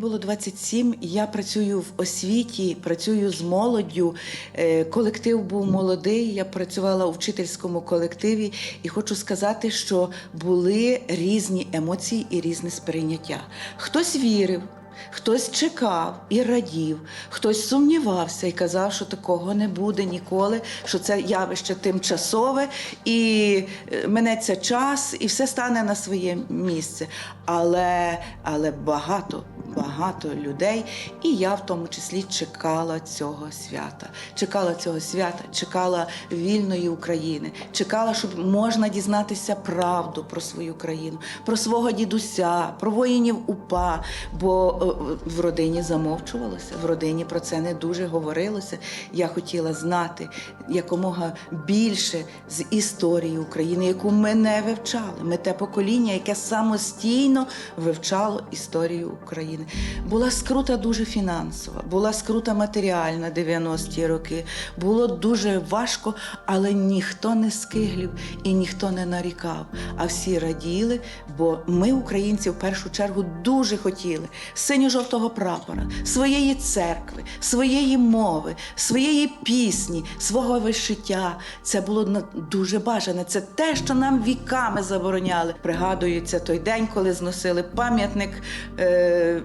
було 27, я працюю в освіті, працюю з молоддю. Е, Колектив був молодий, я працювала у вчительському колективі і хочу сказати, що були різні емоції і різне сприйняття. Хтось вірив. Хтось чекав і радів, хтось сумнівався і казав, що такого не буде ніколи, що це явище тимчасове, і е, минеться час, і все стане на своє місце. Але, але багато, багато людей, і я в тому числі чекала цього свята. Чекала цього свята, чекала вільної України, чекала, щоб можна дізнатися правду про свою країну, про свого дідуся, про воїнів УПА. Бо е, в родині замовчувалося, в родині про це не дуже говорилося. Я хотіла знати якомога більше з історії України, яку ми не вивчали. Ми те покоління, яке самостійно вивчало історію України. Була скрута дуже фінансова, була скрута матеріальна 90-ті роки. Було дуже важко, але ніхто не скиглів і ніхто не нарікав. А всі раділи, бо ми, українці, в першу чергу дуже хотіли синьо-жовтого прапора, своєї церкви, своєї мови, своєї пісні, свого вишиття. Це було дуже бажане. Це те, що нам віками забороняли. Пригадується той день, коли зносили пам'ятник е-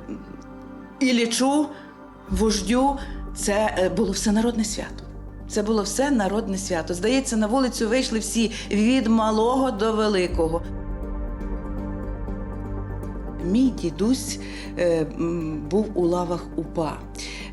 Іллічу, вождю. Це е, було всенародне свято. Це було все народне свято. Здається, на вулицю вийшли всі від малого до великого. Мій дідусь е, був у лавах УПА.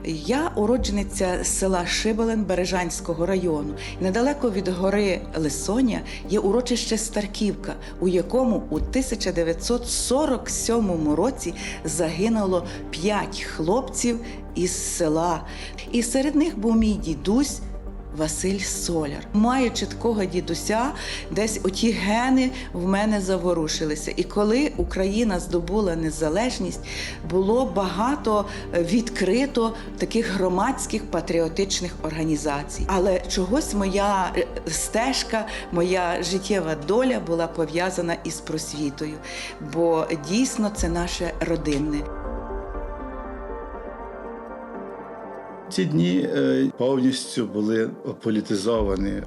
Я уроджениця села Шибален Бережанського району. Недалеко від гори Лисоня є урочище Старківка, у якому у 1947 році загинуло п'ять хлопців із села. І серед них був мій дідусь. Василь Соляр. Маючи такого дідуся, десь оті гени в мене заворушилися. І коли Україна здобула незалежність, було багато е, відкрито таких громадських патріотичних організацій. Але чогось моя е, стежка, моя життєва доля була пов'язана із просвітою, бо дійсно це наше родинне. Ці дні е, повністю були політизовані.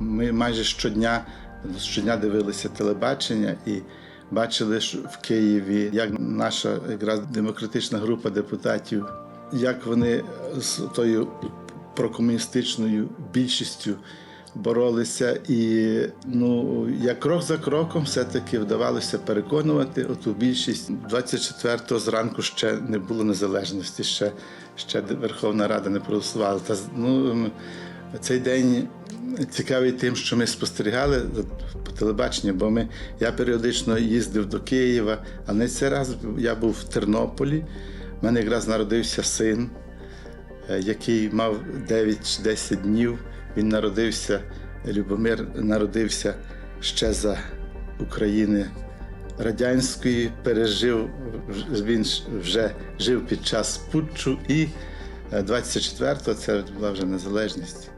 Ми майже щодня, щодня дивилися телебачення і бачили що в Києві, як наша якраз демократична група депутатів, як вони з тою прокомуністичною більшістю боролися, і ну як крок за кроком все-таки вдавалося переконувати оту більшість. 24-го зранку ще не було незалежності, ще, ще Верховна Рада не проголосувала. Та ну цей день цікавий тим, що ми спостерігали по телебаченню, бо ми я періодично їздив до Києва, а не цей раз я був в Тернополі. У мене якраз народився син, е, який мав 9 чи 10 днів. Він народився, Любомир народився ще за України радянської, пережив, він вже жив під час путчу, і 24-го це була вже незалежність.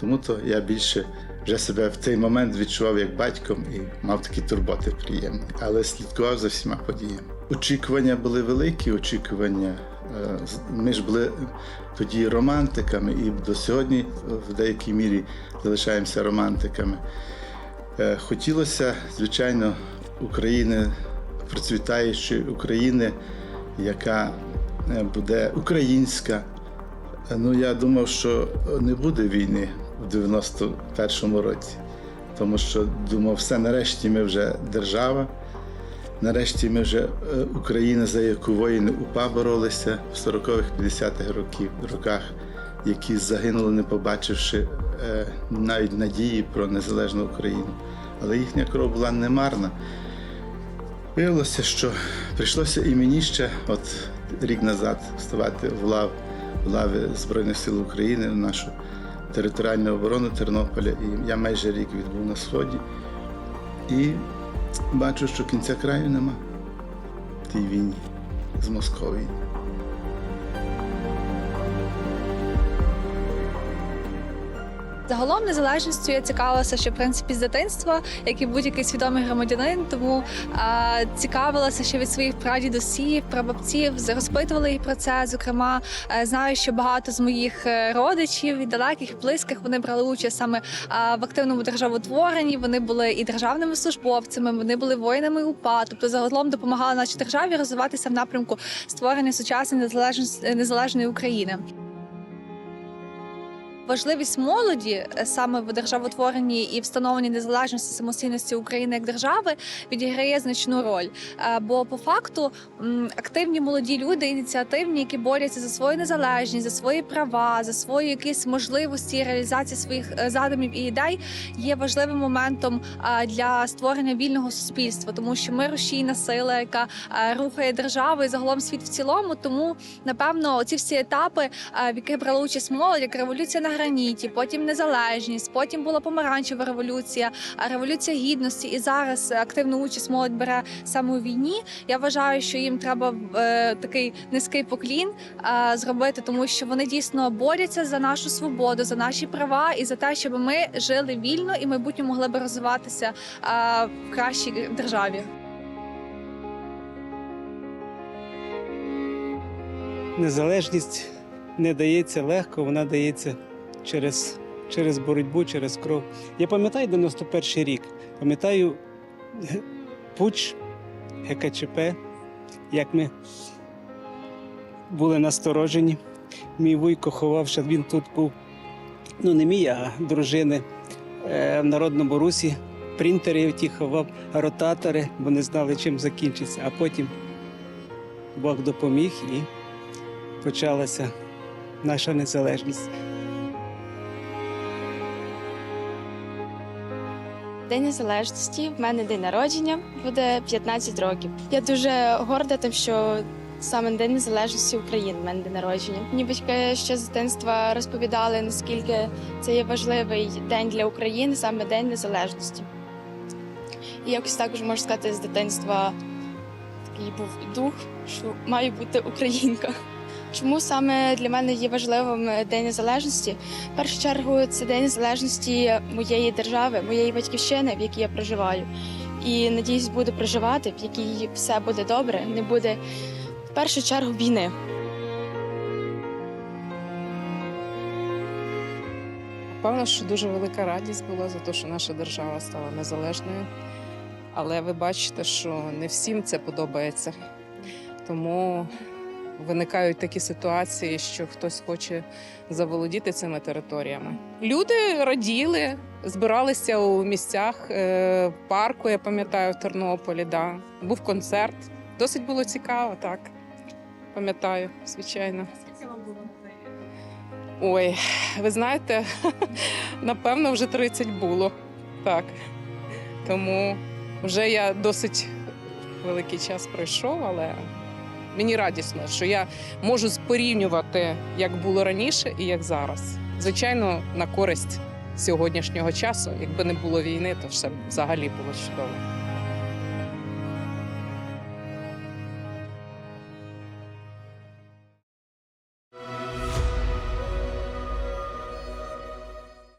Тому то я більше вже себе в цей момент відчував як батьком і мав такі турботи приємні, але слідкував за всіма подіями. Очікування були великі, очікування. Е, Ми ж були тоді романтиками, і до сьогодні в деякій мірі залишаємося романтиками. Е, Хотілося, звичайно, України, процвітаючої України, яка е, буде українська. Ну, я думав, що не буде війни в 91-му році, тому що думав, все нарешті ми вже держава. Нарешті ми вже е, Україна, за яку воїни УПА боролися в 40-х, 50-х років, роках, які загинули, не побачивши е, навіть надії про незалежну Україну. Але їхня кров була немарна. Виявилося, що прийшлося і мені ще от рік назад вставати в лав, в лави Збройних сил України в нашу територіальну оборону Тернополя. І я майже рік відбув на сході. І бачу, що кінця краю нема тій війні з Московією. Загалом незалежністю я цікавилася ще в принципі з дитинства, як і будь-який свідомий громадянин. Тому а, цікавилася ще від своїх прадідусів, прабабців, розпитувала їх про це. Зокрема, е, знаю, що багато з моїх е, родичів і далеких, і близьких вони брали участь саме в активному державотворенні. Вони були і державними службовцями, вони були воїнами УПА, тобто загалом допомагали нашій державі розвиватися в напрямку створення сучасної незалежності- незалежної України. Важливість молоді е, саме в державотворенні і встановленні незалежності самостійності України як держави відіграє значну роль. Е, Бо по факту активні молоді люди, ініціативні, які борються за свою незалежність, за свої права, за свої якісь можливості реалізації своїх е, задумів і ідей, є важливим моментом для створення вільного суспільства, тому що ми рушійна сила, яка рухає державу і загалом світ в цілому. Тому напевно ці всі етапи, в яких брала участь молодь, як революція на граніті, потім незалежність, потім була помаранчева революція, революція гідності. І зараз активну участь молодь бере саме у війні. Я вважаю, що їм треба е, такий низький поклін е, зробити, тому що вони дійсно борються за нашу свободу, за наші права і за те, щоб ми жили вільно і в майбутньому могли би розвиватися е, в кращій державі. Незалежність не дається легко, вона дається через, через боротьбу, через кров. Я пам'ятаю 91 рік, пам'ятаю пуч ГКЧП, як ми були насторожені. Мій вуйко ховався, він тут був, ну не мій, а дружини е, в Народному Русі. Принтери ті ховав, ротатори, бо не знали, чим закінчиться. А потім Бог допоміг і почалася наша незалежність. День незалежності. В мене день народження буде 15 років. Я дуже горда тим, що саме День незалежності України. в мене день народження. Мені батьки ще з дитинства розповідали, наскільки це є важливий день для України, саме День Незалежності. І якось також можу сказати, з дитинства такий був дух, що маю бути українка. Чому саме для мене є важливим День Незалежності? В першу чергу це День Незалежності моєї держави, моєї батьківщини, в якій я проживаю. І надіюсь, буду проживати, в якій все буде добре, не буде в першу чергу війни. Певно, що дуже велика радість була за те, що наша держава стала незалежною. Але ви бачите, що не всім це подобається. Тому виникають такі ситуації, що хтось хоче заволодіти цими територіями. Люди раділи, збиралися у місцях е, парку, я пам'ятаю, в Тернополі. Да. Був концерт. Досить було цікаво, так. Пам'ятаю, звичайно. Скільки вам було? Ой, ви знаєте, напевно, вже 30 було. Так. Тому вже я досить великий час пройшов, але мені радісно, що я можу порівнювати, як було раніше і як зараз. Звичайно, на користь сьогоднішнього часу. Якби не було війни, то все взагалі було чудово.